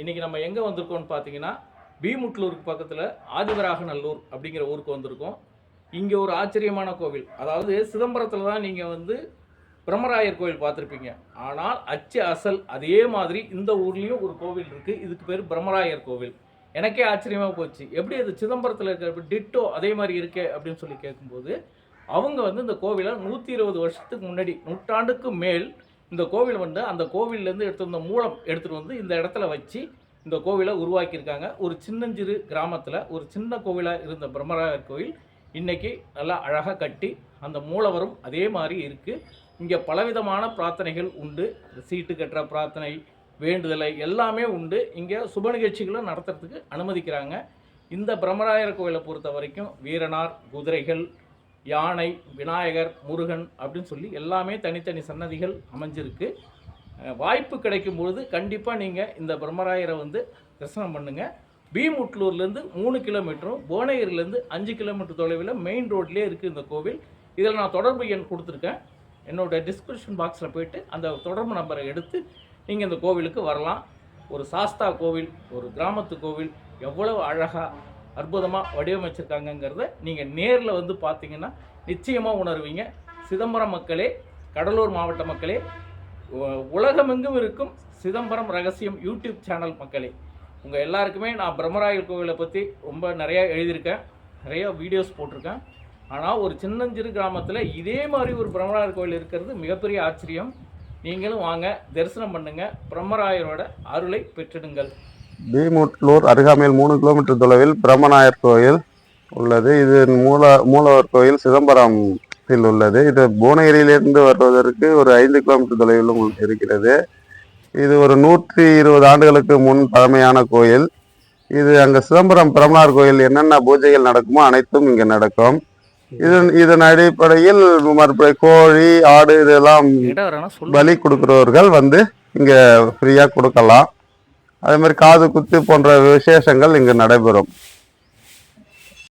இன்றைக்கி நம்ம எங்கே வந்திருக்கோம்னு பார்த்தீங்கன்னா பீமுட்லூருக்கு பக்கத்தில் ஆதிவராகநல்லூர் அப்படிங்கிற ஊருக்கு வந்திருக்கோம். இங்கே ஒரு ஆச்சரியமான கோவில். அதாவது சிதம்பரத்தில் தான் நீங்கள் வந்து பிரம்மராயர் கோவில் பார்த்துருப்பீங்க. ஆனால் அச்சு அசல் அதே மாதிரி இந்த ஊர்லேயும் ஒரு கோவில் இருக்குது இதுக்கு பேர் பிரம்மராயர் கோவில். எனக்கே ஆச்சரியமாக போச்சு. எப்படி அது சிதம்பரத்தில் இருக்கிற டிட்டோ அதே மாதிரி இருக்கே அப்படின்னு சொல்லி கேட்கும்போது அவங்க வந்து இந்த கோவிலை நூற்றி இருபது வருஷத்துக்கு முன்னாடி நூற்றாண்டுக்கு மேல் இந்த கோவில் வந்து அந்த கோவிலேருந்து எடுத்துருந்த மூலம் எடுத்துகிட்டு வந்து இந்த இடத்துல வச்சு இந்த கோவிலை உருவாக்கியிருக்காங்க. ஒரு சின்னஞ்சிறு கிராமத்தில் ஒரு சின்ன கோவிலாக இருந்த பிரம்மராயர் கோவில் இன்னைக்கு நல்லா அழகாக கட்டி அந்த மூலவரும் அதே மாதிரி இருக்குது இங்கே பலவிதமான பிரார்த்தனைகள் உண்டு. சீட்டு கட்டுற பிரார்த்தனை வேண்டுதலை எல்லாமே உண்டு. இங்கே சுப நிகழ்ச்சிகளும் நடத்துறதுக்கு அனுமதிக்கிறாங்க. இந்த பிரம்மராயர் கோவிலை பொறுத்த வரைக்கும் வீரனார் குதிரைகள் யானை விநாயகர் முருகன் அப்படின்னு சொல்லி எல்லாமே தனித்தனி சன்னதிகள் அமைஞ்சிருக்கு. வாய்ப்பு கிடைக்கும் பொழுது கண்டிப்பாக நீங்கள் இந்த பிரம்மராயரை வந்து தரிசனம் பண்ணுங்கள் பீமுட்லூர்லேருந்து மூணு கிலோமீட்டரும் புவனகிரிலேருந்து அஞ்சு கிலோமீட்டர் தொலைவில் மெயின் ரோட்லேயே இருக்குது இந்த கோவில். இதில் நான் தொடர்பு எண் கொடுத்துருக்கேன். என்னோட டிஸ்கிரிப்ஷன் பாக்ஸில் போயிட்டு அந்த தொடர்பு நம்பரை எடுத்து நீங்கள் இந்த கோவிலுக்கு வரலாம். ஒரு சாஸ்தா கோவில் ஒரு கிராமத்து கோவில் எவ்வளவு அழகாக அற்புதமாக வடிவமைச்சிருக்காங்கங்கிறத நீங்கள் நேரில் வந்து பார்த்தீங்கன்னா நிச்சயமாக உணர்வீங்க. சிதம்பரம் மக்களே கடலூர் மாவட்ட மக்களே உலகமெங்கும் இருக்கும் சிதம்பரம் ரகசியம் யூடியூப் சேனல் மக்களே. உங்கள் எல்லாருக்குமே நான் பிரம்மராயர் கோவிலை பற்றி ரொம்ப நிறையா எழுதியிருக்கேன். நிறையா வீடியோஸ் போட்டிருக்கேன். ஆனால் ஒரு சின்னஞ்சிறு கிராமத்தில் இதே மாதிரி ஒரு பிரம்மராயர் கோவில் இருக்கிறது மிகப்பெரிய ஆச்சரியம். நீங்களும் வாங்க தரிசனம் பண்ணுங்கள் பிரம்மராயரோட அருளை பெற்றிடுங்கள். பீமுட்லூர் அருகாமையில் மூணு கிலோமீட்டர் தொலைவில் பிரம்மநாயர் கோயில் உள்ளது. இது மூல மூலவர் கோயில் சிதம்பரத்தில் உள்ளது. இது புவனகிரியிலிருந்து வருவதற்கு ஒரு ஐந்து கிலோமீட்டர் தொலைவிலும் இருக்கிறது. இது ஒரு நூற்றி இருபது ஆண்டுகளுக்கு முன் பழமையான கோயில். இது அங்க சிதம்பரம் பிரம்மனார் கோயில் என்னென்ன பூஜைகள் நடக்குமோ அனைத்தும் இங்க நடக்கும். இதன் இதன் அடிப்படையில் மறுபடியும் கோழி ஆடு இதெல்லாம் பலி கொடுக்கிறவர்கள் வந்து இங்க ஃப்ரீயா கொடுக்கலாம். அதே மாதிரி காது குத்து போன்ற விசேஷங்கள் இங்கு நடைபெறும்.